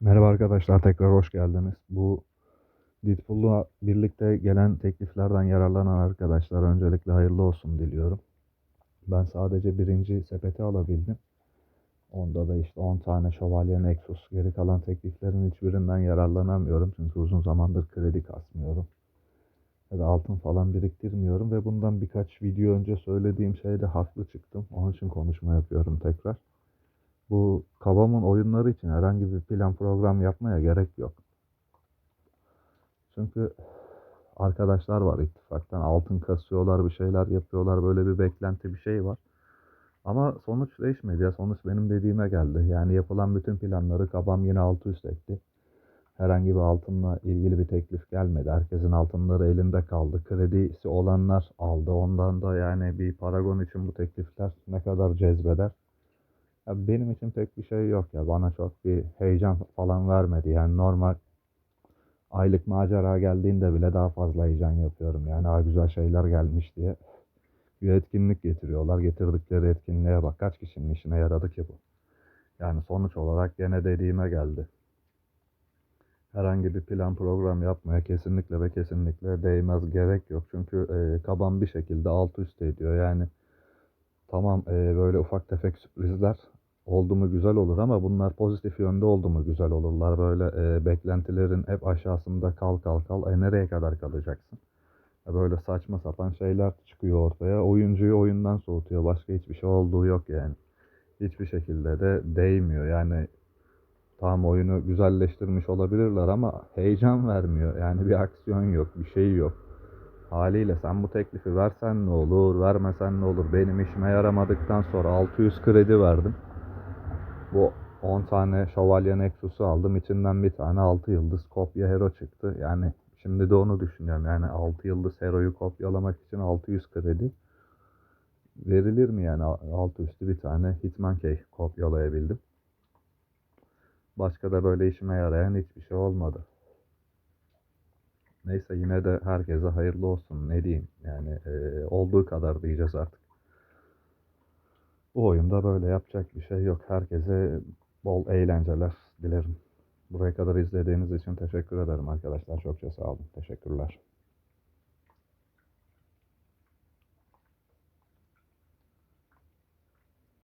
Merhaba arkadaşlar tekrar hoş geldiniz. Bu Deadpool'la birlikte gelen tekliflerden yararlanan arkadaşlar öncelikle hayırlı olsun diliyorum. Ben sadece birinci sepeti alabildim. Onda da işte 10 tane şövalye Nexus. Geri kalan tekliflerin hiçbirinden yararlanamıyorum. Çünkü uzun zamandır kredi kasmıyorum. Ya da altın falan biriktirmiyorum ve bundan birkaç video önce söylediğim şeyde haklı çıktım. Onun için konuşma yapıyorum tekrar. Bu Kavam'ın oyunları için herhangi bir plan program yapmaya gerek yok. Çünkü arkadaşlar var ittifaktan altın kasıyorlar bir şeyler yapıyorlar böyle bir beklenti bir şey var. Ama sonuç değişmedi ya sonuç benim dediğime geldi. Yani yapılan bütün planları Kabam yine alt üst etti. Herhangi bir altınla ilgili bir teklif gelmedi. Herkesin altınları elinde kaldı. Kredisi olanlar aldı. Ondan da yani bir paragon için bu teklifler ne kadar cezbeder ya benim için pek bir şey yok ya. Bana çok bir heyecan falan vermedi. Yani normal aylık macera geldiğinde bile daha fazla heyecan yapıyorum. Yani daha güzel şeyler gelmiş diye. Bir etkinlik getiriyorlar. Getirdikleri etkinliğe bak. Kaç kişinin işine yaradı ki bu? Yani sonuç olarak gene dediğime geldi. Herhangi bir plan program yapmaya kesinlikle ve kesinlikle değmez gerek yok. Çünkü e, kaban bir şekilde alt üst ediyor. Yani tamam e, böyle ufak tefek sürprizler oldu mu güzel olur ama bunlar pozitif yönde oldu mu güzel olurlar. Böyle e, beklentilerin hep aşağısında kal kal kal. E nereye kadar kalacaksın? E, böyle saçma sapan şeyler çıkıyor ortaya. Oyuncuyu oyundan soğutuyor. Başka hiçbir şey olduğu yok yani. Hiçbir şekilde de değmiyor. Yani tam oyunu güzelleştirmiş olabilirler ama heyecan vermiyor. Yani bir aksiyon yok, bir şey yok. Haliyle sen bu teklifi versen ne olur, vermesen ne olur? Benim işime yaramadıktan sonra 600 kredi verdim. Bu 10 tane şövalye Nexus'u aldım. İçinden bir tane 6 yıldız kopya hero çıktı. Yani şimdi de onu düşünüyorum. Yani 6 yıldız hero'yu kopyalamak için 600 kredi verilir mi yani? Altı üstü bir tane Hitmonkey kopyalayabildim. Başka da böyle işime yarayan hiçbir şey olmadı. Neyse yine de herkese hayırlı olsun. Ne diyeyim? Yani e, olduğu kadar diyeceğiz artık. Bu oyunda böyle yapacak bir şey yok. Herkese bol eğlenceler dilerim. Buraya kadar izlediğiniz için teşekkür ederim arkadaşlar. Çokça sağ olun. Teşekkürler.